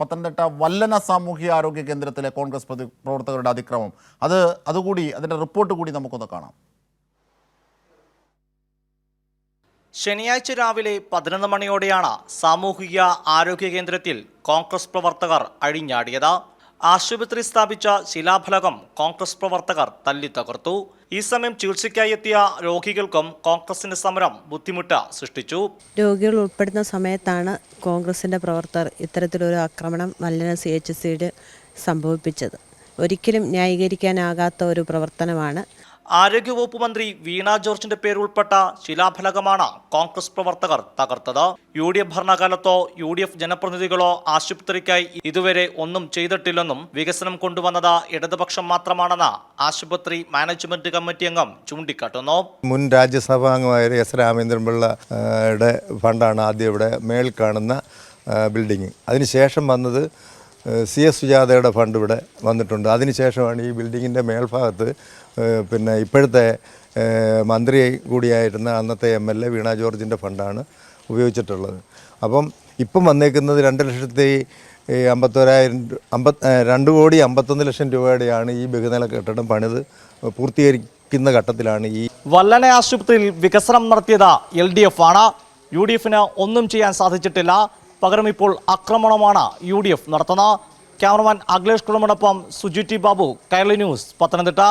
പത്തനംതിട്ട വല്ലന സാമൂഹ്യ ആരോഗ്യ കേന്ദ്രത്തിലെ കോൺഗ്രസ് പ്രവർത്തകരുടെ അതിക്രമം. അത് അതുകൂടി അതിന്റെ റിപ്പോർട്ട് കൂടി നമുക്കൊന്ന് കാണാം. ശനിയാഴ്ച രാവിലെ പതിനൊന്ന് മണിയോടെയാണ് സാമൂഹിക ആരോഗ്യ കേന്ദ്രത്തിൽ കോൺഗ്രസ് പ്രവർത്തകർ അഴിഞ്ഞാടിയത്. ആശുപത്രി സ്ഥാപിച്ച ശിലാഫലകം കോൺഗ്രസ് പ്രവർത്തകർ തല്ലി തകർത്തു. ഈ സമയം ചികിത്സയ്ക്കായി എത്തിയ രോഗികൾക്കും കോൺഗ്രസിന്റെ സമരം ബുദ്ധിമുട്ട് സൃഷ്ടിച്ചു. രോഗികൾ ഉൾപ്പെടുന്ന സമയത്താണ് കോൺഗ്രസിന്റെ പ്രവർത്തകർ ഇത്തരത്തിലൊരു ആക്രമണം മല്ലന സി എച്ച് സിയിൽ സംഭവിപ്പിച്ചത്. ഒരിക്കലും ന്യായീകരിക്കാനാകാത്ത ഒരു പ്രവർത്തനമാണ് ആരോഗ്യവകുപ്പ് മന്ത്രി വീണ ജോർജിന്റെ പേരുൾപ്പെട്ട ശിലാഫലകമാണ് കോൺഗ്രസ് പ്രവർത്തകർ തകർത്തത്. യു ഡി എഫ് ഭരണകാലത്തോ യു ഡി എഫ് ജനപ്രതിനിധികളോ ആശുപത്രിക്കായി ഇതുവരെ ഒന്നും ചെയ്തിട്ടില്ലെന്നും വികസനം കൊണ്ടുവന്നത് ഇടതുപക്ഷം മാത്രമാണെന്ന് ആശുപത്രി മാനേജ്മെന്റ് കമ്മിറ്റി അംഗം ചൂണ്ടിക്കാട്ടുന്നു. മുൻ രാജ്യസഭാ അംഗമായ എസ് രാമേന്ദ്രൻപിള്ളയുടെ ഫണ്ടാണ് ആദ്യം ഇവിടെ മേൽ കാണുന്ന ബിൽഡിംഗ്. അതിനുശേഷം വന്നത് സി എസ് സുജാതയുടെ ഫണ്ട് ഇവിടെ വന്നിട്ടുണ്ട്. അതിനുശേഷമാണ് ഈ ബിൽഡിങ്ങിന്റെ മേൽഭാഗത്ത് പിന്നെ ഇപ്പോഴത്തെ മന്ത്രി കൂടിയായിരുന്ന അന്നത്തെ എം എൽ എ വീണ ജോർജിന്റെ ഫണ്ടാണ് ഉപയോഗിച്ചിട്ടുള്ളത്. അപ്പം ഇപ്പം വന്നേക്കുന്നത് രണ്ട് ലക്ഷത്തി അമ്പത്തോരായിരം അമ്പത് രണ്ട് കോടി അമ്പത്തൊന്ന് ലക്ഷം രൂപയുടെയാണ് ഈ ബഹുനില കെട്ടിടം പണിത് പൂർത്തീകരിക്കുന്ന ഘട്ടത്തിലാണ് ഈ വല്ലന ആശുപത്രിയിൽ വികസനം നടത്തിയത് എൽ ഡി എഫ് ആണ്. യു ഡി എഫിന് ഒന്നും ചെയ്യാൻ സാധിച്ചിട്ടില്ല. പകരം ഇപ്പോൾ ആക്രമണമാണ് യു ഡി എഫ് നടത്തുന്നത് ക്യാമറമാൻ അഖിലേഷ് കുളമടൊപ്പം സുജിറ്റി ബാബു കൈരളി ന്യൂസ് പത്തനംതിട്ട.